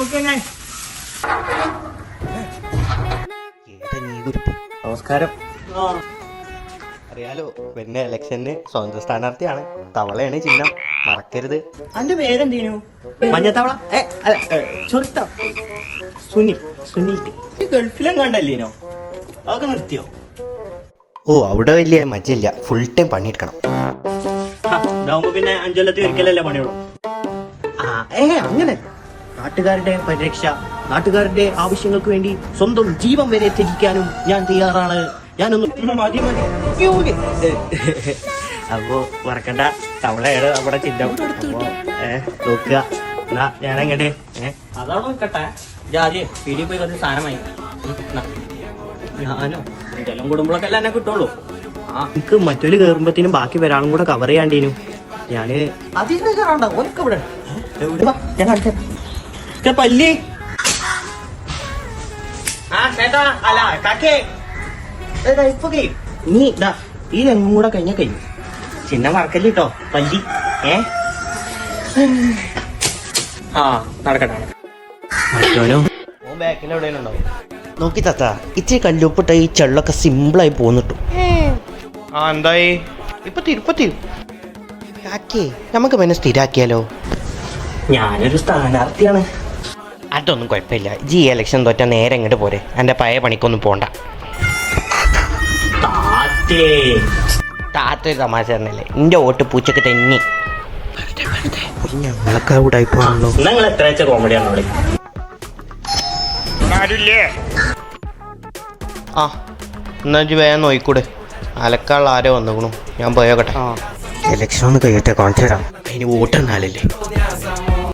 നമുക്കെങ്ങനെ നമസ്കാരം. അറിയാലോ പിന്നെ ഇലക്ഷന് സ്വതന്ത്ര സ്ഥാനാർത്ഥിയാണ്. തവളയാണ് ചിഹ്നം. മറക്കരുത്. അന്റെ പേരെന്തേനു? മഞ്ഞത്തവള? ഏ അല്ല ചൊരുത്ത സുനിൽ സുനിൽ. ഗൾഫിലും കണ്ടല്ലേനോ? അതൊക്കെ നിർത്തിയോ? ഓ അവിടെ വലിയ മജ്ജയില്ല ഫുൾ ടൈം പണിയെടുക്കണം. ഇതാവുമ്പോ പിന്നെ അഞ്ചൊല്ലത്തിൽ ഒരിക്കലല്ലേ പണിയുള്ളൂ. ആ ഏ അങ്ങനെ. നാട്ടുകാരുടെ പരിരക്ഷ നാട്ടുകാരുടെ ആവശ്യങ്ങൾക്ക് വേണ്ടി സ്വന്തം ജീവൻ വരെ ത്യജിക്കാനും ഞാൻ തയ്യാറാണ്. ഞാനൊന്നും. അപ്പോ മറക്കണ്ട. തവളയാണ് നമ്മുടെ ചിന്ത. നോക്കുക. എന്നാ ഞാനങ്ങട്ടെ ഏ അതവിടെ നിൽക്കട്ടെ ജാതി പീടി പോയി കുറച്ച് സാധനമായി. ഞാനോ? എന്തെല്ലാം കുടുംബങ്ങളൊക്കെ എല്ലാം എന്നെ കിട്ടുള്ളൂ. ആ എനിക്ക് മറ്റൊരു കേറുമ്പത്തിനും ബാക്കി ഒരാളും കൂടെ കവർ ചെയ്യാണ്ടിനും. ഞാൻ അതിന് കയറാണ്ട? ഓനൊക്കെ ഇവിടെ. ഞാൻ കാണിച്ചു പല്ലി ആ ചേട്ടാ അല്ല കാക്കേ ഇപ്പൊ കഴിയും നീ ഇതാ ഈ രംഗം കൂടെ കഴിഞ്ഞ കഴിയും ചിന്ന മറക്കല്ലേ കേട്ടോ പല്ലി ഏ ആ നടക്കട്ടെ മറ്റോനോ ഓൻ ബാക്കിൽ നോക്കി താത്ത ഇച്ചിരി കല്ലുപ്പിട്ട ഈ ചെള്ളൊക്കെ സിമ്പിളായി പോന്നിട്ടു ആ എന്തായി ഇപ്പൊ തീരും ഇപ്പൊ തീരും ആക്കേ നമുക്ക് പിന്നെ സ്ഥിരാക്കിയാലോ ഞാനൊരു സ്ഥാനാർത്ഥിയാണ് അതൊന്നും കുഴപ്പമില്ല. ജി ഇലക്ഷൻ തോറ്റ നേരെ ഇങ്ങോട്ട് പോരെ. എന്റെ പഴയ പണിക്കൊന്നും പോണ്ട. താത്തേ. താത്തൊരു തമാശ തന്നെയല്ലേ. എന്റെ വോട്ട് പൂച്ചക്ക് തെന്നി. ഞങ്ങളൊക്കെ അവിടെ ആയിപ്പോണല്ലോ. നിങ്ങൾ എത്ര കോമഡിയാണ് ഇവിടെ ആ എന്നാ ഇജ്ജ് വേഗം നോയിക്കൂടെ. അലക്കാനുള്ള ആരോ വന്നേക്കണു. ഞാൻ പോയോക്കട്ടെ. ഇലക്ഷൻ ഒന്ന് കഴിയട്ടെ കാണിച്ചു തരാം അതിന് വോട്ട് എന്നാലല്ലേ